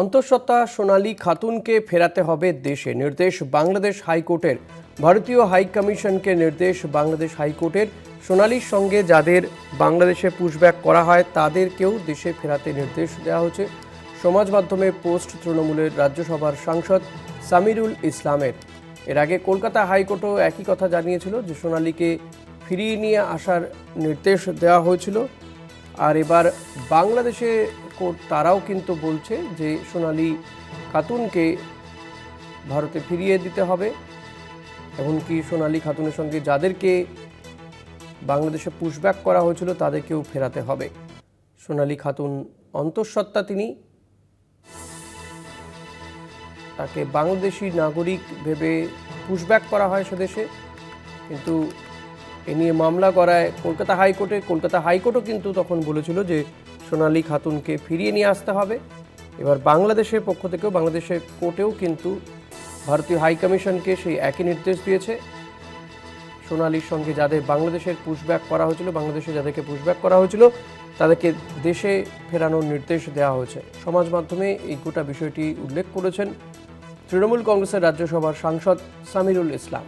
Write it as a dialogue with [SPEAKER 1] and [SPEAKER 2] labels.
[SPEAKER 1] অন্তঃসত্ত্বা সোনালী খাতুনকে ফেরাতে হবে দেশে। নির্দেশ বাংলাদেশ হাইকোর্টের। ভারতীয় হাই কমিশনকে নির্দেশ বাংলাদেশ হাইকোর্টের। সোনালীর সঙ্গে যাদের বাংলাদেশে পুশব্যাক করা হয়, তাদেরকেও দেশে ফেরাতে নির্দেশ দেওয়া হয়েছে। সমাজ মাধ্যমে পোস্ট তৃণমূলের রাজ্যসভার সাংসদ সামিরুল ইসলামের। এর আগে কলকাতা হাইকোর্টও একই কথা জানিয়েছিল যে, সোনালীকে ফিরিয়ে নিয়ে আসার নির্দেশ দেওয়া হয়েছিল। আর এবার বাংলাদেশে কোর্ট তারাও কিন্তু বলছে যে সোনালি খাতুনকে ভারতে ফিরিয়ে দিতে হবে, এমনকি সোনালি খাতুনের সঙ্গে যাদেরকে বাংলাদেশে পুশব্যাক করা হয়েছিল তাদেরকেও ফেরাতে হবে। সোনালি খাতুন অন্তঃসত্ত্বা তিনি। তাকে বাংলাদেশি নাগরিক ভেবে পুশব্যাক করা হয় সেদেশে কিন্তু এ নিয়ে মামলা করায় কলকাতা হাইকোর্টে, কলকাতা হাইকোর্টও কিন্তু তখন বলেছিল যে সোনালী খাতুনকে ফিরিয়ে নিয়ে আসতে হবে। এবার বাংলাদেশের পক্ষ থেকেও, বাংলাদেশের কোর্টেও কিন্তু ভারতীয় হাই কমিশনকে সেই একই নির্দেশ দিয়েছে। সোনালীর সঙ্গে যাদের বাংলাদেশের পুশব্যাক করা হয়েছিল, বাংলাদেশে যাদেরকে পুশব্যাক করা হয়েছিল, তাদেরকে দেশে ফেরানোর নির্দেশ দেওয়া হয়েছে। সমাজ মাধ্যমে এই গোটা বিষয়টি উল্লেখ করেছেন তৃণমূল কংগ্রেসের রাজ্যসভার সাংসদ সামিরুল ইসলাম।